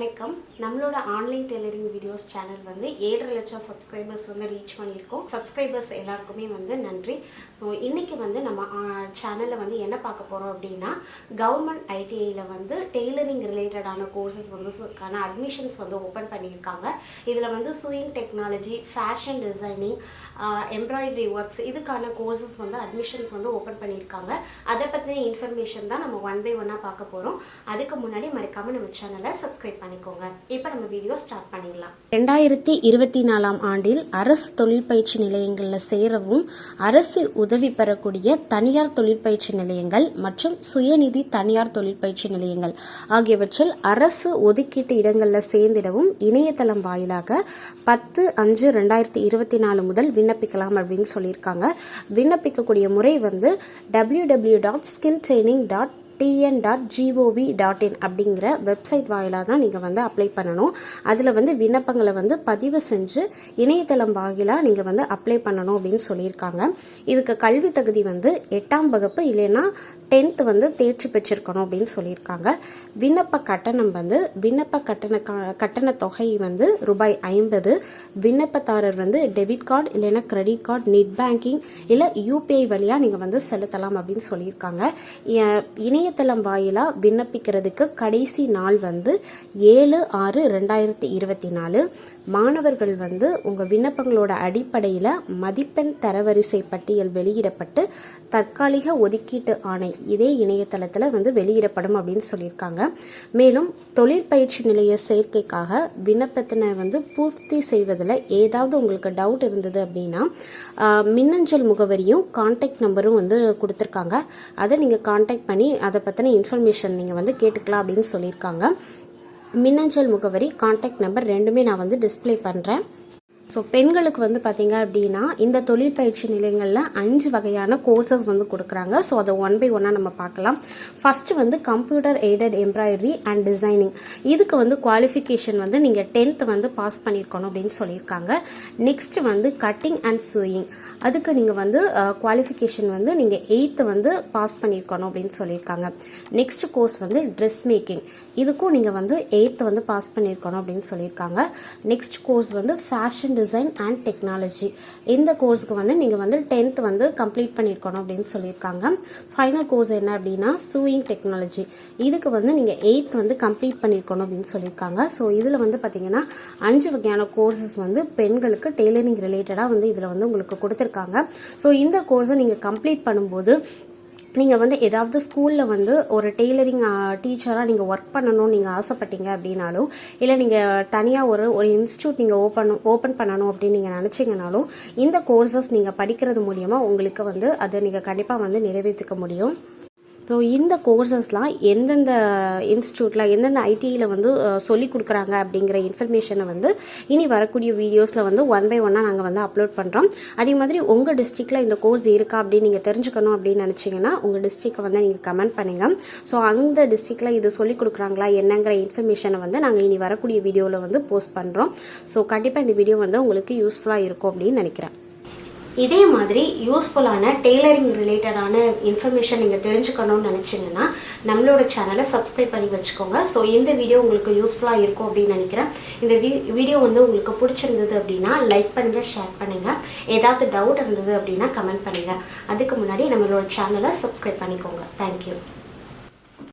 வணக்கம். நம்மளோட online tailoring videos channel வந்து ஏழரை லட்சம் சப்ஸ்கிரைபர்ஸ் வந்து ரீச் பண்ணியிருக்கோம். சப்ஸ்கிரைபர்ஸ் எல்லாருக்குமே வந்து நன்றி. ஸோ இன்றைக்கி வந்து நம்ம சேனலில் வந்து என்ன பார்க்க போகிறோம் அப்படின்னா கவர்மெண்ட் ஐடிஐயில் வந்து டெய்லரிங் ரிலேட்டடான கோர்சஸ் வந்துக்கான அட்மிஷன்ஸ் வந்து ஓப்பன் பண்ணியிருக்காங்க. இதில் வந்து sewing technology fashion designing embroidery works இதுக்கான கோர்சஸ் வந்து அட்மிஷன்ஸ் வந்து ஓப்பன் பண்ணியிருக்காங்க. அதை பற்றின இன்ஃபர்மேஷன் தான் நம்ம ஒன் பை ஒன்னாக பார்க்க போகிறோம் அதுக்கு முன்னாடி மறக்காமல் நம்ம சேனலை சப்ஸ்கிரைப் பண்ணிக்கோங்க இப்போ நம்ம வீடியோ ஸ்டார்ட் பண்ணிடலாம். ரெண்டாயிரத்தி இருபத்தி நாலாம் ஆண்டில் அரசு தொழிற்பயிற்சி நிலையங்களில் சேரவும் அரசு உதவி பெறக்கூடிய தனியார் தொழிற்பயிற்சி நிலையங்கள் மற்றும் சுயநிதி தனியார் தொழிற்பயிற்சி நிலையங்கள் ஆகியவற்றில் அரசு ஒதுக்கீட்டு இடங்களில் சேர்ந்திடவும் இணையதளம் வாயிலாக பத்து அஞ்சு ரெண்டாயிரத்தி இருபத்தி நாலு முதல் விண்ணப்பிக்கலாம் அப்படின்னு சொல்லியிருக்காங்க. விண்ணப்பிக்கக்கூடிய முறை வந்து W W dot skill training dot TN dot GOV dot in அப்படிங்கிற வெப்சைட் வாயிலாக தான் நீங்கள் வந்து அப்ளை பண்ணணும். அதில் வந்து விண்ணப்பங்களை வந்து பதிவு செஞ்சு இணையதளம் வாயிலாக நீங்கள் வந்து அப்ளை பண்ணணும் அப்படின்னு சொல்லியிருக்காங்க. இதுக்கு கல்வி தகுதி வந்து எட்டாம் வகுப்பு இல்லைன்னா டென்த்து வந்து தேர்ச்சி பெற்றிருக்கணும் அப்படின்னு சொல்லியிருக்காங்க. விண்ணப்ப கட்டணம் வந்து விண்ணப்ப கட்டண கட்டண தொகை வந்து ரூபாய் ஐம்பது. விண்ணப்பதாரர் வந்து டெபிட் கார்டு இல்லைன்னா கிரெடிட் கார்டு நெட் பேங்கிங் இல்லை யூபிஐ வழியாக நீங்கள் வந்து செலுத்தலாம் அப்படின்னு சொல்லியிருக்காங்க. இணைய இணையதளம் வாயிலாக விண்ணப்பிக்கிறதுக்கு கடைசி நாள் வந்து ஏழு ஆறு ரெண்டாயிரத்தி இருபத்தி நாலு. மாணவர்கள் வந்து உங்கள் விண்ணப்பங்களோட அடிப்படையில் மதிப்பெண் தரவரிசை பட்டியல் வெளியிடப்பட்டு தற்காலிக ஒதுக்கீட்டு ஆணை இதே இணையதளத்தில் வந்து வெளியிடப்படும் அப்படின்னு சொல்லியிருக்காங்க. மேலும் தொழிற்பயிற்சி நிலைய சேர்க்கைக்காக விண்ணப்பத்தினை வந்து பூர்த்தி செய்வதில் ஏதாவது உங்களுக்கு டவுட் இருந்தது அப்படின்னா மின்னஞ்சல் முகவரியும் காண்டாக்ட் நம்பரும் வந்து கொடுத்துருக்காங்க. அதை நீங்கள் கான்டாக்ட் பண்ணி அதை பற்றின இன்ஃபர்மேஷன் நீங்கள் வந்து கேட்டுக்கலாம் அப்படின்னு சொல்லியிருக்காங்க. மின்னஞ்சல் முகவரி காண்டாக்ட் நம்பர் ரெண்டுமே நான் வந்து டிஸ்பிளே பண்ணுறேன் ஸோ பெண்களுக்கு வந்து பார்த்தீங்க அப்படின்னா இந்த தொழில் பயிற்சி நிலையங்களில் அஞ்சு வகையான கோர்சஸ் வந்து கொடுக்குறாங்க. ஸோ அதை ஒன் பை ஒன்னாக நம்ம பார்க்கலாம். ஃபஸ்ட்டு வந்து computer aided embroidery and designing இதுக்கு வந்து குவாலிஃபிகேஷன் வந்து நீங்கள் டென்த்து வந்து பாஸ் பண்ணியிருக்கணும் அப்படின்னு சொல்லியிருக்காங்க. நெக்ஸ்ட் வந்து கட்டிங் அண்ட் சூயிங் அதுக்கு நீங்கள் வந்து குவாலிஃபிகேஷன் வந்து நீங்கள் எயித்து வந்து பாஸ் பண்ணியிருக்கணும் அப்படின்னு சொல்லியிருக்காங்க. நெக்ஸ்ட் கோர்ஸ் வந்து ட்ரெஸ் மேக்கிங் இதுக்கும் நீங்கள் வந்து எயித்து வந்து பாஸ் பண்ணியிருக்கணும் அப்படின்னு சொல்லியிருக்காங்க. நெக்ஸ்ட் கோர்ஸ் வந்து ஃபேஷன் டிசைன் அண்ட் டெக்னாலஜி இந்த கோர்ஸ்க்கு வந்து நீங்கள் வந்து டென்த் வந்து கம்ப்ளீட் பண்ணியிருக்கணும் அப்படின்னு சொல்லியிருக்காங்க. ஃபைனல் கோர்ஸ் என்ன அப்படின்னா சூயிங் டெக்னாலஜி இதுக்கு வந்து நீங்கள் எயித் வந்து கம்ப்ளீட் பண்ணியிருக்கணும் அப்படின்னு சொல்லியிருக்காங்க. ஸோ இதில் வந்து பார்த்தீங்கன்னா அஞ்சு வகையான கோர்சஸ் வந்து பெண்களுக்கு டெய்லரிங் ரிலேட்டடாக வந்து இதில் வந்து உங்களுக்கு கொடுத்துருக்காங்க. ஸோ இந்த கோர்ஸை நீங்கள் கம்ப்ளீட் பண்ணும்போது நீங்கள் வந்து ஏதாவது ஸ்கூலில் வந்து ஒரு டெய்லரிங் டீச்சராக நீங்கள் ஒர்க் பண்ணணும்னு நீங்கள் ஆசைப்பட்டீங்க அப்படின்னாலும் இல்லை நீங்கள் தனியாக ஒரு ஒரு இன்ஸ்டியூட் நீங்கள் ஓப்பன் ஓப்பன் பண்ணணும் அப்படின்னு நீங்கள் நினச்சிங்கனாலும் இந்த கோர்சஸ் நீங்கள் படிக்கிறது மூலியமாக உங்களுக்கு வந்து அதை நீங்கள் கண்டிப்பாக வந்து நிறைவேற்றிக்க முடியும். ஸோ இந்த கோர்சஸ்லாம் எந்தெந்த இன்ஸ்டியூட்டில் எந்தெந்த ஐடியில் வந்து சொல்லி கொடுக்குறாங்க அப்படிங்கிற இன்ஃபர்மேஷனை வந்து இனி வரக்கூடிய வீடியோஸில் வந்து ஒன் பை ஒன்னாக நாங்கள் வந்து அப்லோட் பண்ணுறோம் அதே மாதிரி உங்கள் டிஸ்ட்ரிக்டில் இந்த கோர்ஸ் இருக்கா அப்படின்னு நீங்கள் தெரிஞ்சுக்கணும் அப்படின்னு நினச்சிங்கன்னா உங்கள் டிஸ்ட்ரிக்டை வந்து நீங்கள் கமெண்ட் பண்ணுங்கள் ஸோ அந்த டிஸ்ட்ரிக்டில் இது சொல்லி கொடுக்குறாங்களா என்னங்கிற இன்ஃபர்மேஷனை வந்து நாங்கள் இனி வரக்கூடிய வீடியோவில் வந்து போஸ்ட் பண்ணுறோம் ஸோ கண்டிப்பாக இந்த வீடியோ வந்து உங்களுக்கு யூஸ்ஃபுல்லாக இருக்கும் அப்படின்னு நினைக்கிறேன். இதே மாதிரி யூஸ்ஃபுல்லான டெய்லரிங் ரிலேட்டடான இன்ஃபர்மேஷன் நீங்கள் தெரிஞ்சுக்கணும்னு நினச்சிங்கன்னா நம்மளோட சேனலை சப்ஸ்கிரைப் பண்ணி வச்சுக்கோங்க. ஸோ இந்த வீடியோ உங்களுக்கு யூஸ்ஃபுல்லாக இருக்கும் அப்படின்னு நினைக்கிறேன். இந்த வீ வீடியோ வந்து உங்களுக்கு பிடிச்சிருந்தது அப்படின்னா லைக் பண்ணுங்கள் ஷேர் பண்ணுங்கள் ஏதாவது டவுட் இருந்தது அப்படின்னா கமெண்ட் பண்ணுங்கள் அதுக்கு முன்னாடி நம்மளோட சேனலை சப்ஸ்கிரைப் பண்ணிக்கோங்க. தேங்க்யூ